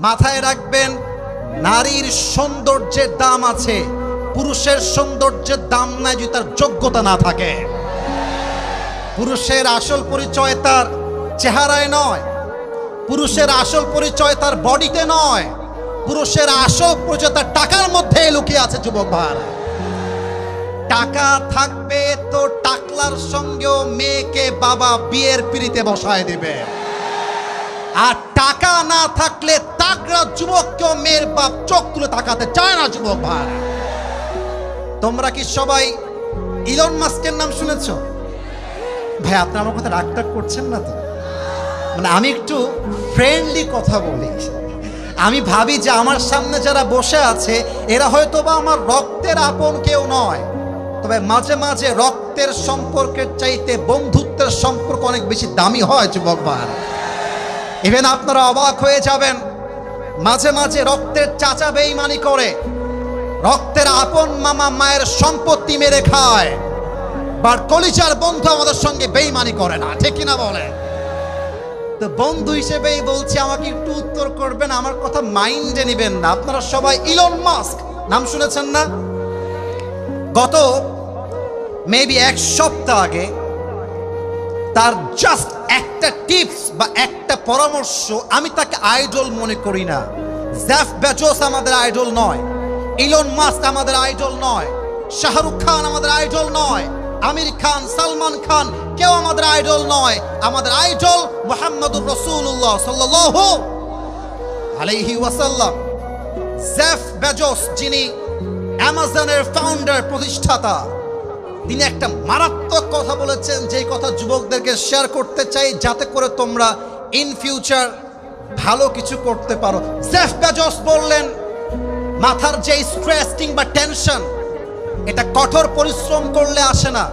মাথায় রাখবেন, নারীর সৌন্দর্যের দাম আছে, পুরুষের সৌন্দর্যের দাম নাই যদি তার যোগ্যতা না থাকে। পুরুষের আসল পরিচয় তার চেহারায় নয়, পুরুষের আসল পরিচয় তার বডিতে নয়, পুরুষের আসল পরিচয় তার টাকার মধ্যে লুকিয়ে আছে যুবক ভাই টাকা থাকবে তো টাকলার সঙ্গেও মেয়েকে বাবা বিয়ের পিড়িতে বসায় দেবে। আর টাকা না থাকলে তাকড়া যুবককেও মেয়ের বাপ চোখ তুলে তাকাতে চায় না, যুবক ভাই। তোমরা কি সবাই ইলন মাস্কের নাম শুনেছ? ভাই, আপনার আমার কথা রাগ করছেন না তো? মানে আমি একটু ফ্রেন্ডলি কথা বলি। আমি ভাবি যে আমার সামনে যারা বসে আছে, এরা হয়তো বা আমার রক্তের আপন কেউ নয়। তবে মাঝে মাঝে রক্তের সম্পর্কের চাইতে বন্ধুত্বের সম্পর্ক অনেক বেশি দামি হয়, যুবক ভাই। ইভেন আপনারা অবাক হয়ে যাবেন। মাঝে মাঝে রক্তের চাচা বেইমানি করে। রক্তের আপন মামা মায়ের সম্পত্তি মেরে খায়। বাট কলিচার বন্ধু আমাদের সঙ্গে বেইমানি করে না, ঠিক কিনা বলে? তো বন্ধু হিসেবেই বলছি, আমাকে একটু উত্তর করবেন, আমার কথা মাইন্ডে নেবেন না। আপনারা সবাই ইলন মাস্ক নাম শুনেছেন না? গত মেবি এক সপ্তাহ আগে তার জাস্ট একটা টিপস বা একটা পরামর্শ আমি তাকে আইডল মনে করি না। জ্যাফ বেজোস আমাদের আইডল নয়। ইলন মাস্ক আমাদের আইডল নয়। শাহরুখ খান আমাদের আইডল নয়। আমির খান, সালমান খান, কেউ আমাদের আইডল নয়। আমাদের আইডল মোহাম্মদুর রসুল্লাহ সাল্লাল্লাহু আলাইহি ওয়াসাল্লাম। জেফ বেজোস যিনি অ্যামাজনের ফাউন্ডার প্রতিষ্ঠাতা। তিনি একটা মারাত্মক কথা বলেছেন, যেই কথা যুবকদেরকে শেয়ার করতে চাই, যাতে করে তোমরা ইন ফিউচার ভালো কিছু করতে পারো। জেফ বেজস বললেন, মাথার যে স্ট্রেস কিংবা টেনশন এটা কঠোর পরিশ্রম করলে আসে না।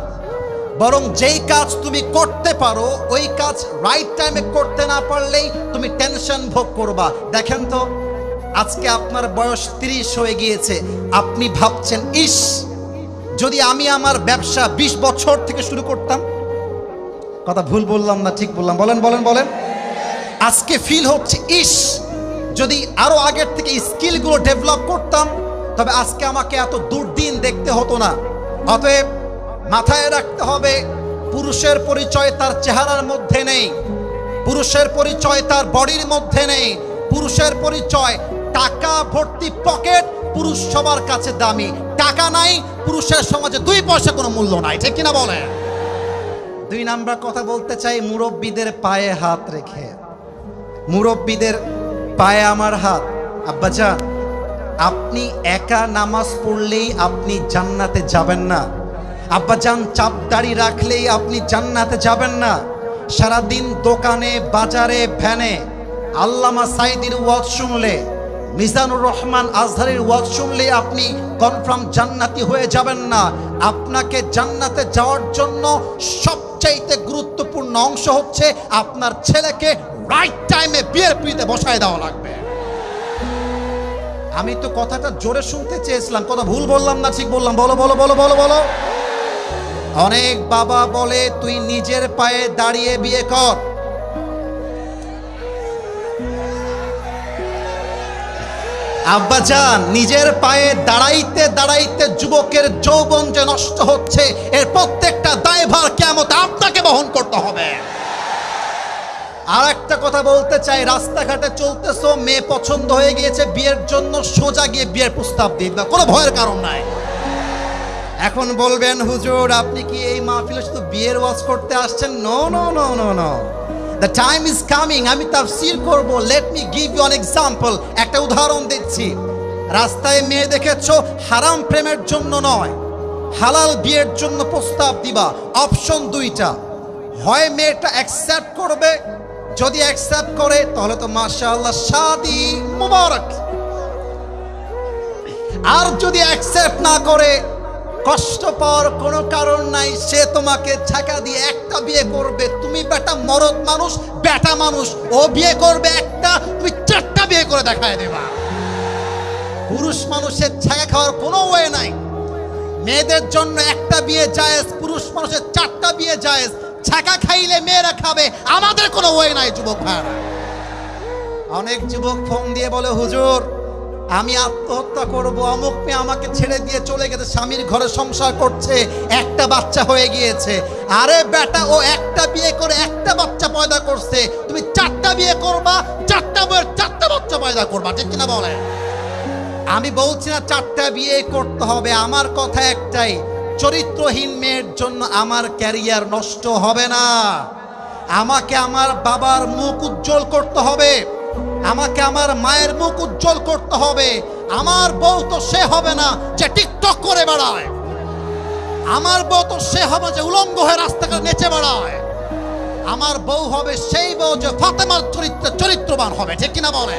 বরং যেই কাজ তুমি করতে পারো, ওই কাজ রাইট টাইমে করতে না পারলেই তুমি টেনশন ভোগ করবা। দেখেন তো, আজকে আপনার বয়স তিরিশ হয়ে গিয়েছে। আপনি ভাবছেন, ইস যদি আমি আমার ব্যবসা ২০ বছর থেকে শুরু করতাম, কথা ভুল বললাম না, ঠিক বললাম। বলেন বলেন বলেন। আজকে ফিল হচ্ছে, ইস, যদি আরও আগের থেকে স্কিলগুলো ডেভেলপ করতাম, তবে আজকে আমাকে এত দুর্দিন দেখতে হতো না। অতএব মাথায় রাখতে হবে, পুরুষের পরিচয় তার চেহারার মধ্যে নেই। পুরুষের পরিচয় তার বডির মধ্যে নেই। পুরুষের পরিচয় টাকা ভর্তি পকেট, পুরুষ সবার কাছে দামি। টাকা নাই, পুরুষের সমাজে দুই পয়সা কোনো মূল্য নাই। ঠিক কিনা বলে দুই নাম্বার কথা বলতে চাই, মুরব্বীদের পায়ে হাত রেখে। মুরব্বীদের পায়ে আমার হাত। আব্বাজান, আপনি একা নামাজ পড়লেই আপনি জান্নাতে যাবেন না। আব্বাজান চাপ দাড়ি রাখলেই আপনি জান্নাতে যাবেন না। সারাদিন দোকানে, বাজারে, ভ্যানে। আল্লামা সাইদির ওয়াজ শুনলে মিজানুর রহমান আজহারের ওয়াজ শুনলে আপনি কনফার্ম জান্নাতি হয়ে যাবেন না। আপনাকে জান্নাতে যাওয়ার জন্য সবচাইতে গুরুত্বপূর্ণ অংশ হচ্ছে আপনার ছেলেকে রাইট টাইমে বিয়ের পিড়িতে বসায় দেওয়া লাগবে। আমি তো কথাটা জোরে শুনতে চেয়েছিলাম কথা ভুল বললাম না, ঠিক বললাম। বলো বলো বলো বলো বলো। অনেক বাবা বলে, তুই নিজের পায়ে দাঁড়িয়ে বিয়ে কর। আব্বাজান নিজের পায়ে দাঁড়াইতে দাঁড়াইতে যুবকের যৌবন যে নষ্ট হচ্ছে, এর প্রত্যেকটা দায়ভার কেমন আপনাকে বহন করতে হবে। আর একটা কথা বলতে চাই, রাস্তাঘাটে চলতেছো, মেয়ে পছন্দ হয়ে গিয়েছে, বিয়ের জন্য সোজা গিয়ে বিয়ের প্রস্তাব দিন না কোনো ভয়ের কারণ নাই। এখন বলবেন, হুজুর, আপনি কি এই মাহফিলে শুধু বিয়ের ওয়াজ করতে আসছেন? No no no no no the time is coming আমি তাফসির করব। Let me give you on example একটা উদাহরণ দিচ্ছি। রাস্তায় মেয়ে দেখেছ, হারাম প্রেমের জন্য নয়। হালাল বিয়ের জন্য প্রস্তাব দিবা। অপশন দুইটা। হয় মেয়েটা অ্যাকসেপ্ট করবে। যদি অ্যাকসেপ্ট করে, তাহলে তো মাশাআল্লাহ শাদি মুবারক। আর যদি অ্যাকসেপ্ট না করে কষ্ট পাওয়ার কোনো কারণ নাই। সে তোমাকে ছাকা দিয়ে একটা বিয়ে করবে। তুমি বেটা মরদ মানুষ, বেটা মানুষ। ও বিয়ে করবে একটা, তুমি চারটা বিয়ে করে দেখায় দেবা। পুরুষ মানুষের ছাকা খাওয়ার কোনো ওয়ে নাই। মেয়েদের জন্য একটা বিয়ে জায়েজ, পুরুষ মানুষের চারটা বিয়ে জায়েজ। ছাকা খাইলে মেয়েরা খাবে, আমাদের কোনো ওয়ে নাই যুবক ভাইরা অনেক যুবক ফোন দিয়ে বলে, হুজুর আমি আত্মহত্যা করব, অমুক মেয়ে আমাকে ছেড়ে দিয়ে চলে গেছে, স্বামীর ঘরে সংসার করছে, একটা বাচ্চা হয়ে গিয়েছে। আরে বেটা, ও একটা বিয়ে করে একটা বাচ্চা পয়দা করছে। তুমি চারটা বিয়ে করবা, চারটা বইয়ের চারটা বাচ্চা পয়দা করবা, ঠিক কিনা বলে আমি বলছি না চারটা বিয়ে করতে হবে, আমার কথা একটাই, চরিত্রহীন মেয়ের জন্য আমার ক্যারিয়ার নষ্ট হবে না। আমাকে আমার বাবার মুখ উজ্জ্বল করতে হবে। আমাকে আমার মায়ের মুখ উজ্জ্বল করতে হবে। আমার বউ তো সে হবে না যে টিকটক করে বেড়ায়। আমার বউ তো সে হবে যে উলঙ্গ হয়ে রাস্তাঘাটে নেচে বেড়ায়। আমার বউ হবে সেই বউ যে ফাতেমার চরিত্র চরিত্রবান হবে, ঠিক কিনা বলে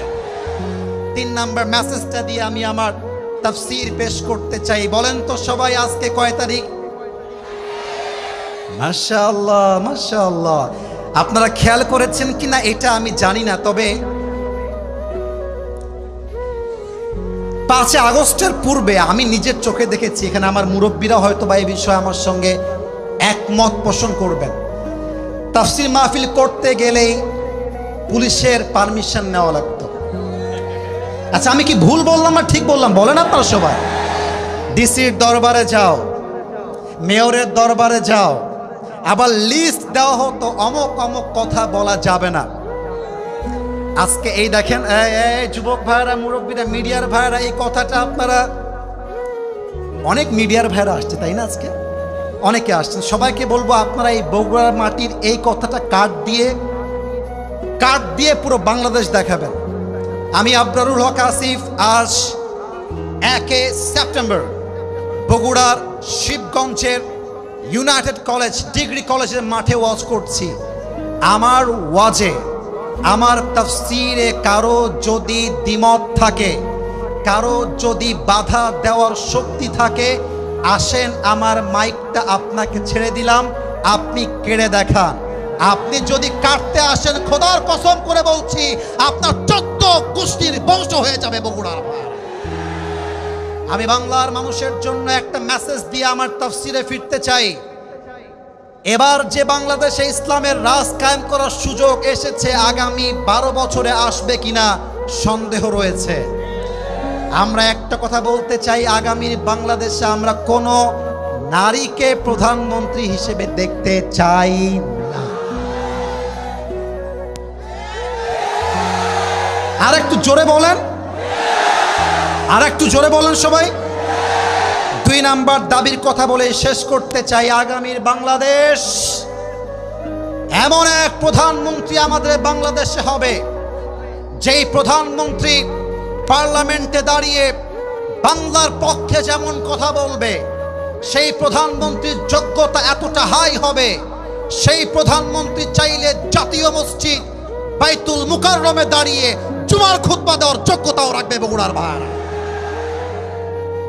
তিন নাম্বার মেসেজটা দিয়ে আমি আমার তাফসীর পেশ করতে চাই। বলেন তো সবাই, আজকে কয় তারিখ? মাশাআল্লাহ মাশাআল্লাহ। আপনারা খেয়াল করেছেন কিনা এটা আমি জানি না, তবে পাঁচই আগস্টের পূর্বে আমি নিজের চোখে দেখেছি, এখানে আমার মুরব্বীরা হয়তো বা এই বিষয়ে আমার সঙ্গে একমত পোষণ করবেন। তাফসির মাহফিল করতে গেলেই পুলিশের পারমিশন নেওয়া লাগতো। আচ্ছা আমি কি ভুল বললাম না ঠিক বললাম? বলেন আপনারা সবাই। ডিসির দরবারে যাও, মেয়রের দরবারে যাও, আবার লিস্ট দেওয়া হতো অমক অমক কথা বলা যাবে না। আজকে এই দেখেন যুবক ভাইরা, মুরব্বীরা, মিডিয়ার ভাইরা, এই কথাটা আপনারা, অনেক মিডিয়ার ভাইরা আসছে, তাই না আজকে? অনেকে আসছেন। সবাইকে বলব, আপনারা এই বগুড়ার মাটির এই কথাটা কার্ড দিয়ে কার্ড দিয়ে পুরো বাংলাদেশ দেখাবেন। আমি আবরারুল হক আসিফ, আজ একে সেপ্টেম্বর, বগুড়ার শিবগঞ্জের ইউনাইটেড কলেজ, ডিগ্রি কলেজের মাঠে ওয়াজ করছি। আমার ওয়াজে আমার তাফসিরে কারও যদি দ্বিমত থাকে, কারও যদি বাধা দেওয়ার শক্তি থাকে, আসেন আমার মাইকটা আপনাকে ছেড়ে দিলাম, আপনি কেড়ে দেখান আপনি যদি কাটতে আসেন, খোদার কসম করে বলছি, আপনার চোদ্দ গোষ্ঠীর বংশ হয়ে যাবে বগুড়ার। আমি বাংলার মানুষের জন্য একটা মেসেজ দিয়ে আমার তফসিরে ফিরতে চাই এবার যে বাংলাদেশে ইসলামের রাজ কায়েম করার সুযোগ এসেছে, আগামী বারো বছরে আসবে কিনা সন্দেহ রয়েছে। আমরা একটা কথা বলতে চাই আগামী বাংলাদেশে আমরা কোনো নারীকে প্রধানমন্ত্রী হিসেবে দেখতে চাই না। আর একটু জোরে বলেন। আর একটু জোরে বলেন সবাই। দুই নাম্বার দাবির কথা বলে শেষ করতে চাই আগামীর বাংলাদেশ। এমন এক প্রধানমন্ত্রী আমাদের বাংলাদেশে হবে, যেই প্রধানমন্ত্রী পার্লামেন্টে দাঁড়িয়ে বাংলার পক্ষে যেমন কথা বলবে, সেই প্রধানমন্ত্রীর যোগ্যতা এতটা হাই হবে, সেই প্রধানমন্ত্রী চাইলে জাতীয় মসজিদ বাইতুল মুকাররমে দাঁড়িয়ে জুমার খুতবা দেওয়ার যোগ্যতাও রাখবে বগুড়ার ভাড়া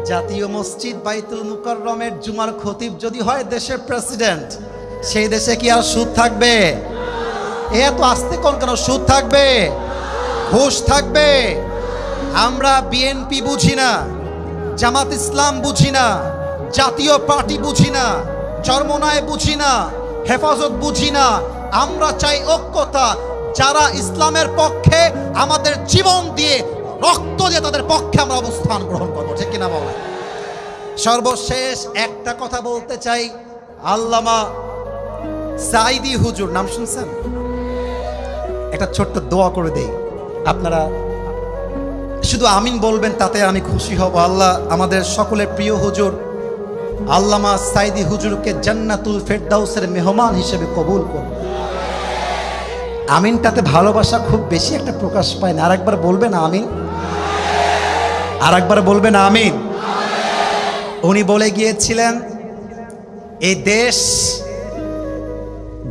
জাতীয় মসজিদ বাইতুল মুকাররমের জুমার খতিব যদি হয় দেশের প্রেসিডেন্ট, সেই দেশে কি আর সুদ থাকবে? এ এত আসতে কোন কেন সুদ থাকবে? ঘুষ থাকবে? আমরা বিএনপি বুঝি না, জামাত ইসলাম বুঝি না, জাতীয় পার্টি বুঝি না, চর্মনায় বুঝি না, হেফাজত বুঝি না। আমরা চাই ঐক্যতা, যারা ইসলামের পক্ষে আমাদের জীবন দিয়ে রক্ত দিয়ে তাদের পক্ষে আমরা অবস্থান গ্রহণ করব, ঠিক কিনা বলে সর্বশেষ একটা কথা বলতে চাই, আল্লামা সাইদি হুজুর, নাম শুনছেন? একটা ছোট্ট দোয়া করে দেই, আপনারা শুধু আমিন বলবেন তাতে আমি খুশি হব। আল্লাহ আমাদের সকলের প্রিয় হুজুর, আল্লামা সাইদি হুজুরকে জান্নাতুল ফেরদাউসের মেহমান হিসেবে কবুল করুন। আমিনটাতে ভালোবাসা খুব বেশি একটা প্রকাশ পায় না। আরেকবার বলবেন আমিন? আরেকবার বলবেন আমিন। উনি বলে গিয়েছিলেন এই দেশ,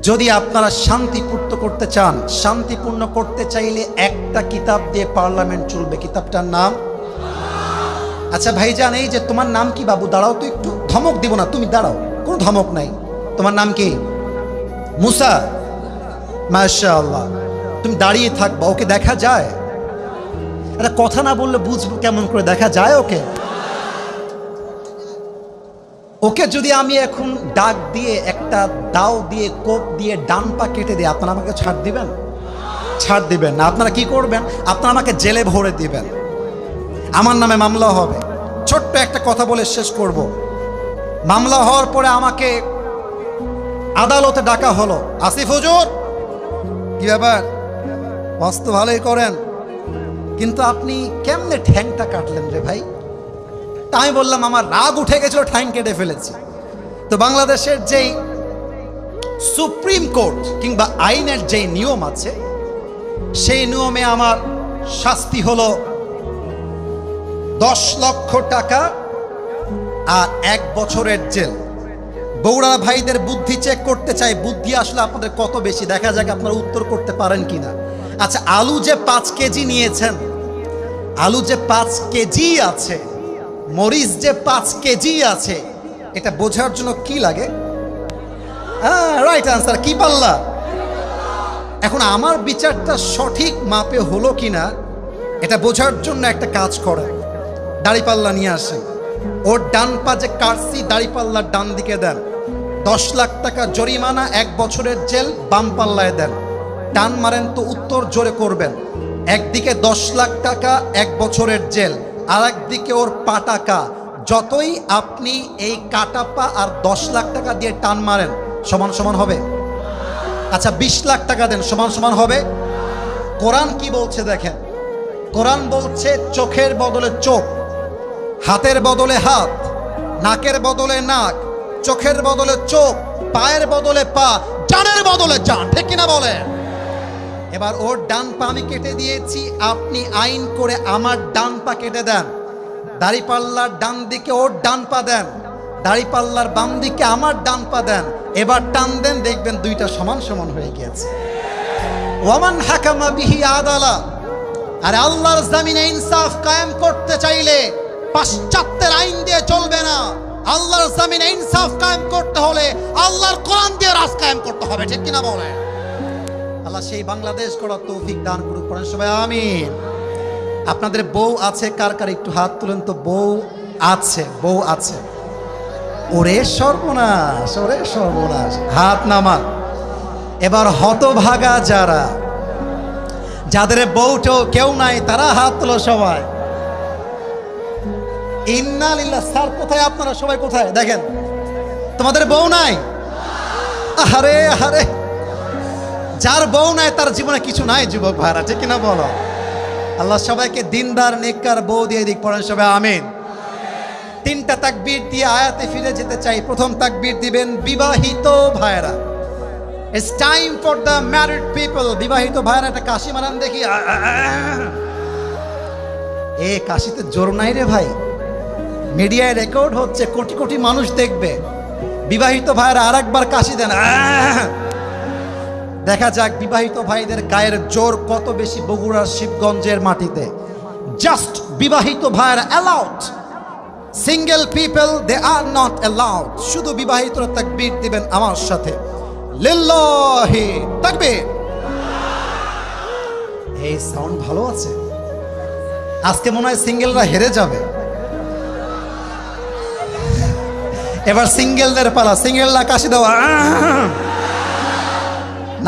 যদি আপনারা শান্তিপূর্ণ করতে চান, শান্তিপূর্ণ করতে চাইলে একটা কিতাব দিয়ে পার্লামেন্ট চলবে। কিতাবটার নাম? আচ্ছা ভাইজান, এই যে তোমার নাম কি বাবু? দাঁড়াও তো একটু। ধমক দিব না, তুমি দাঁড়াও। কোনো ধমক নাই। তোমার নাম কি? মুসা? মাশাআল্লাহ। তুমি দাঁড়িয়ে থাকবা, ওকে দেখা যায়? আরে কথা না বললে বুঝব কেমন করে, দেখা যায় ওকে? ওকে যদি আমি এখন ডাক দিয়ে, একটা দাও দিয়ে, কোপ দিয়ে, ডান পা কেটে দিই, আপনারা আমাকে ছাড় দিবেন? ছাড় দিবেন না। আপনারা কি করবেন? আপনারা আমাকে জেলে ভরে দিবেন। আমার নামে মামলা হবে। ছোট্ট একটা কথা বলে শেষ করব। মামলা হওয়ার পরে আমাকে আদালতে ডাকা হলো। আসিফ হুজুর, কি ব্যাপার? বস্তু ভালোই করেন। কিন্তু আপনি কেমনে ঠ্যাংটা কাটলেন রে ভাই? তা আমি বললাম, আমার রাগ উঠে গেছিল, ঠ্যাং কেটে ফেলেছি। তো বাংলাদেশের যেই সুপ্রিম কোর্ট কিংবা আইনের যেই নিয়ম আছে, সেই নিয়মে আমার শাস্তি হলো দশ লক্ষ টাকা আর এক বছরের জেল। বৌড়া ভাইদের বুদ্ধি চেক করতে চাই, বুদ্ধি আসলে আপনাদের কত বেশি? দেখা যাক আপনারা উত্তর করতে পারেন কিনা। আচ্ছা আলু যে পাঁচ কেজি নিয়েছেন, আলু যে পাঁচ কেজি আছে, মরিচ যে পাঁচ কেজি আছে, এটা বোঝার জন্য কি লাগে? হ্যাঁ রাইট আনসার কি পাল্লা এখন আমার বিচারটা সঠিক মাপে হলো কিনা এটা বোঝার জন্য একটা কাজ করেন। দাড়িপাল্লা নিয়ে আসে ওর ডান পা যে কাটসি দাড়িপাল্লার ডান দিকে দেন। দশ লাখ টাকা জরিমানা, এক বছরের জেল, বাম পাল্লায় দেন। টান মারেন তো উত্তর জোরে করবেন। একদিকে দশ লাখ টাকা, এক বছরের জেল। আর একদিকে ওর পা টাকা। যতই আপনি এই কাটা পা আর দশ লাখ টাকা দিয়ে টান মারেন, সমান সমান হবে। আচ্ছা বিশ লাখ টাকা দেন, সমান সমান হবে। কোরআন কি বলছে দেখেন? কোরআন বলছে, চোখের বদলে চোখ, হাতের বদলে হাত, নাকের বদলে নাক, চোখের বদলে চোখ, পায়ের বদলে পা, জানের বদলে জান, ঠিক কিনা বলে এবার ওর ডান পা আমি কেটে দিয়েছি, আপনি আইন করে আমার ডান পা কেটে দেন। দাড়িপাল্লার ডান দিকে ওর ডান পা দেন। দাড়িপাল্লার বাম দিকে আমার ডান পা দেন। এবার টান দেন, দেখবেন দুইটা সমান সমান হয়ে গিয়েছে। ওয়ামান হাকামা বিহি আদালা। আর আল্লাহর জামিনে ইনসাফ কায়েম করতে চাইলে পাশ্চাত্যের আইন দিয়ে চলবে না। আল্লাহর জামিনে ইনসাফ কায়েম করতে হলে আল্লাহর কোরআন দিয়ে রাজ কায়েম করতে হবে, ঠিক কিনা বলে আল্লাহ সেই বাংলাদেশ করার তৌফিক দান করুক করেন সবাই, আমিন। আপনাদের বউ আছে, কার কার একটু হাত তুলেন তো? বউ আছে বউ আছে। ওরে সর্বনাশ ওরে সর্বনাশ। হাত নামান। এবার হতভাগা যারা, যাদের বউটো কেউ নাই, তারা হাত তোলো সবাই। ইন্নালিল্লাহ স্যার কোথায়? আপনারা সবাই কোথায়? দেখেন। তোমাদের বউ নাই? আরে আরে যার বউ নাই, তার জীবনে কিছু নাই, যুবক ভাইরা, ঠিক কিনা বলো? আল্লাহ সবাইকে দিনদার, নেককার বউ দিয়ে দিক, পড়েন সবাই, আমিন। তিনটা তাকবীর দিয়ে আয়াতে ফিরে যেতে চাই। প্রথম তাকবীর দিবেন, বিবাহিত ভাইরা। It's time for the married people বিবাহিত ভাইরা, একটা কাশি মারান দেখি। এ, কাশিতে জোর নাই রে ভাই। মিডিয়ায় রেকর্ড হচ্ছে, কোটি কোটি মানুষ দেখবে। বিবাহিত ভাইরা আর একবার কাশি দেন। দেখা যাক বিবাহিত ভাইদের গায়ের জোর কত বেশি বগুড়ার শিবগঞ্জের মাটিতে। জাস্ট বিবাহিত ভাইরা allowed single people they are not allowed শুধু বিবাহিতরা তাকবীর দিবেন আমার সাথে। লিল্লাহি তাকবীর। এই সাউন্ড ভালো আছে? আজকে মনে হয় সিঙ্গেলরা হেরে যাবে। এবার সিঙ্গেলদের পালা। সিঙ্গেলরা কাশি দেওয়া।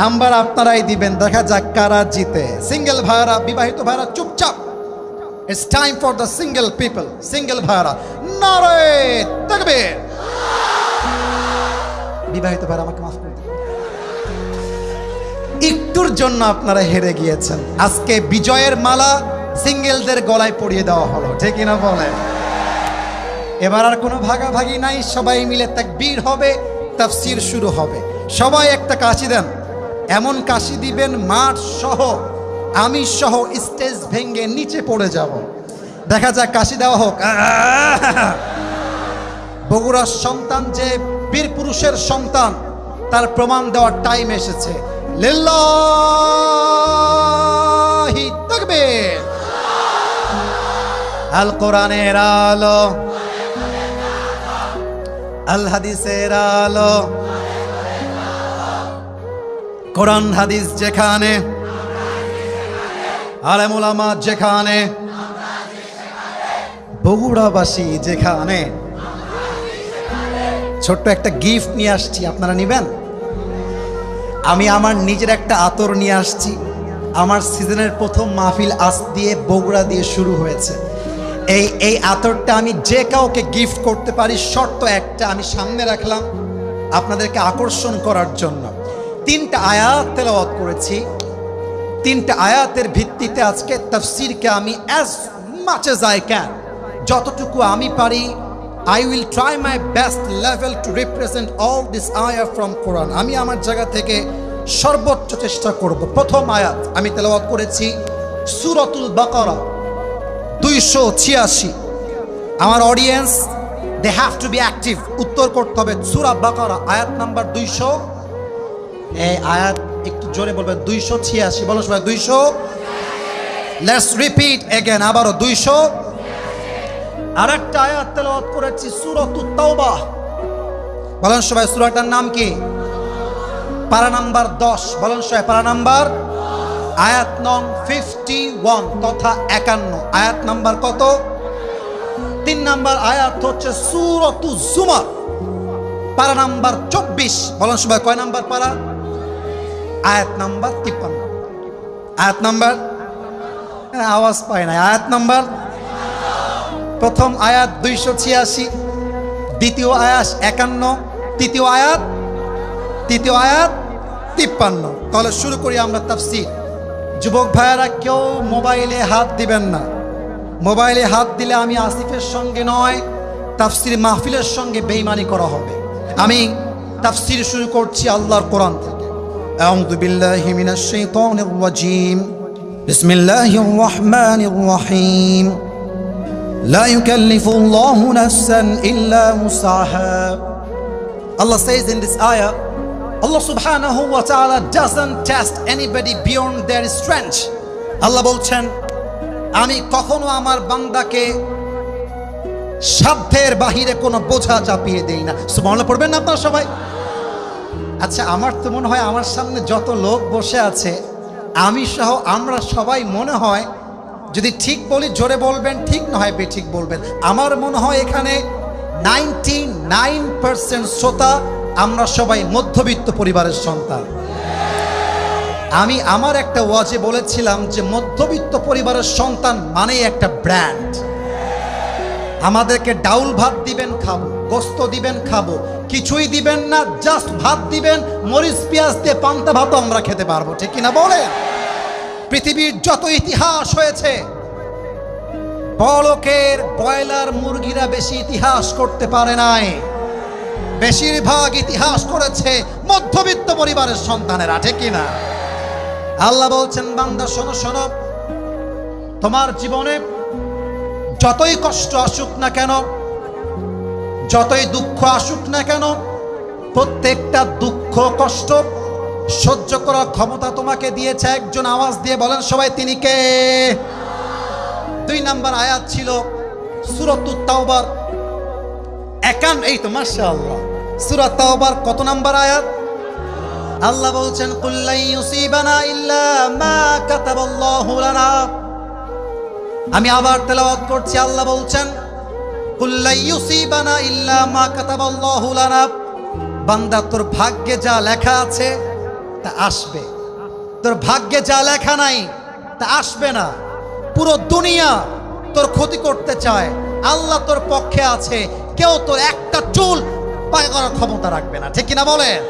নাম্বার আপনারাই দিবেন, দেখা যাক কারা জিতে। সিঙ্গেল ভাইরা, বিবাহিত ভাইরা, চুপচাপ। It's time for the single people single ভাইরা। নারে থাকবে বিবাহিত ভাইরা, আমাকে মাফ করে একটুর জন্য আপনারা হেরে গিয়েছেন। আজকে বিজয়ের মালা সিঙ্গেলদের গলায় পরিয়ে দেওয়া হলো, ঠিক না বলেন? এবার আর কোনো ভাগাভাগি নাই, সবাই মিলে তাকবীর হবে, তাফসির শুরু হবে। সবাই একটা কাশি দেন। এমন কাশি দিবেন, মাঠ সহ, আমি সহ স্টেজ ভেঙে নিচে পড়ে যাব। দেখা যাক কাশি দেওয়া হোক। বগুড়ার সন্তান যে বীর পুরুষের সন্তান, তার প্রমাণ দেওয়ার টাইম এসেছে। আল আলো, আল হাদিসের আলো। কোরআন, হাদিস যেখানে আলেমুলামা যেখানে, বগুড়াবাসী যেখানে। ছোট্ট একটা গিফট নিয়ে আসছি, আপনারা নেবেন? আমি আমার নিজের একটা আতর নিয়ে আসছি। আমার সিজনের প্রথম মাহফিল আজ দিয়ে বগুড়া দিয়ে শুরু হয়েছে। এই এই আতরটা আমি যে কাউকে গিফট করতে পারি, শর্ত একটা আমি সামনে রাখলাম, আপনাদেরকে আকর্ষণ করার জন্য। তিনটা আয়াত তেলাওয়াত করেছি। তিনটা আয়াতের ভিত্তিতে আজকে তফসিরকে আমি as much as I can যতটুকু আমি পারি I will try my best level to represent all this Iyer from কোরআন আমি আমার জায়গা থেকে সর্বোচ্চ চেষ্টা করব। প্রথম আয়াত আমি তেলাওয়াত করেছি, সুরতুল বাকরা, দুইশো ছিয়াশি। আমার audience they have to be active উত্তর করতে হবে, সুরা বাকরা, আয়াত নাম্বার দুইশো। এই আয়াত একটু জোরে বলবে দুইশো ছিয়াশি। বলো সবাই, দুইশো। লেটস রিপিট এগেন আবারও দুইশো। আর একটা আয়াত তেলাওয়াত করেছি, সুরতু তাওবা। বলেন সবাই, সুরাটার নাম কি? পারা নাম্বার দশ। বলেন সবাই, পারা নাম্বার আয়াত নং ফিফটি ওয়ান তথা একান্ন। আয়াত নাম্বার কত? তিন নাম্বার আয়াত হচ্ছে সুরতু জুমার। পারা নাম্বার চব্বিশ। বলেন সবাই, কয় নাম্বার পারা? আয়াত নাম্বার তিপ্পান্ন। আয়াত নাম্বার? হ্যাঁ, আওয়াজ পায় না আয়াত নাম্বার? প্রথম আয়াত দুইশো ছিয়াশি দ্বিতীয় আয়াস একান্ন তৃতীয় আয়াত তৃতীয় আয়াত তিপ্পান্ন। তাহলে শুরু করি আমরা তাফসির। যুবক ভাইয়েরা কেউ মোবাইলে হাত দিবেন না। মোবাইলে হাত দিলে আমি আসিফের সঙ্গে নয় তাফসির মাহফিলের সঙ্গে বেইমানি করা হবে। আমি তাফসির শুরু করছি আল্লাহর কোরআন থেকে। أعوذ بالله من الشيطان الرجيم بسم الله الرحمن الرحيم لا يكلف الله نفسا إلا وسعها Allah says in this ayah Allah subhanahu wa ta'ala doesn't test anybody beyond their strength আল্লাহ বলছেন আমি কখনো আমার বান্দাকে সাধ্যের বাহিরে কোনো বোঝা চাপিয়ে দেই না সুবহানাল্লাহ পড়বেন না আপনারা সবাই আচ্ছা আমার তো মনে হয় আমার সামনে যত লোক বসে আছে, আমি সহ আমরা সবাই মনে হয়, যদি ঠিক বলি, জোরে বলবেন, ঠিক না হয় বেঠিক বলবেন, আমার মনে হয় এখানে নাইনটি নাইন পার্সেন্ট শ্রোতা আমরা সবাই মধ্যবিত্ত পরিবারের সন্তান। আমি আমার একটা ওয়াজে বলেছিলাম যে মধ্যবিত্ত পরিবারের সন্তান মানেই একটা ব্র্যান্ড। আমাদেরকে ডাউল ভাত দিবেন, খাব। গোস্ত দিবেন, খাব। কিছুই দিবেন না, জাস্ট ভাত দিবেন। মরিচ, পেঁয়াজ দিয়ে পান্তা ভাতও আমরা খেতে পারব, ঠিক কিনা বলে পৃথিবীর যত ইতিহাস হয়েছে বড়লোকের ব্রয়লার মুরগিরা বেশি ইতিহাস করতে পারে নাই। বেশিরভাগ ইতিহাস করেছে মধ্যবিত্ত পরিবারের সন্তানেরা, ঠিক কিনা? আল্লাহ বলছেন, বান্দা, শোনো শোনো। তোমার জীবনে যতই কষ্ট আসুক না কেন, যতই দুঃখ আসুক না কেন, প্রত্যেকটা দুঃখ কষ্ট সহ্য করার ক্ষমতা তোমাকে দিয়েছে। একজন আওয়াজ দিয়ে বলেন, সবাই তিনি কে? দুই নাম্বার আয়াত ছিল সুরতুত তাওবার একান এই তো, মাশাআল্লাহ। সূরা তাওবার কত নাম্বার আয়াত? আল্লাহ বলছেন কুল্লাই ইউসিবানা ইল্লা মা কাতাবাল্লাহু লানা। আমি আবার তেলাওয়াত করছি, আল্লাহ বলছেন বান্দা, তোর ভাগ্যে যা লেখা আছে, তা আসবে। তোর ভাগ্যে যা লেখা নাই, তা আসবে না। পুরো দুনিয়া তোর ক্ষতি করতে চায়। আল্লাহ তোর পক্ষে আছে। কেউ তোর একটা চুল পায় করার ক্ষমতা রাখবে না। ঠিক কিনা বলেন?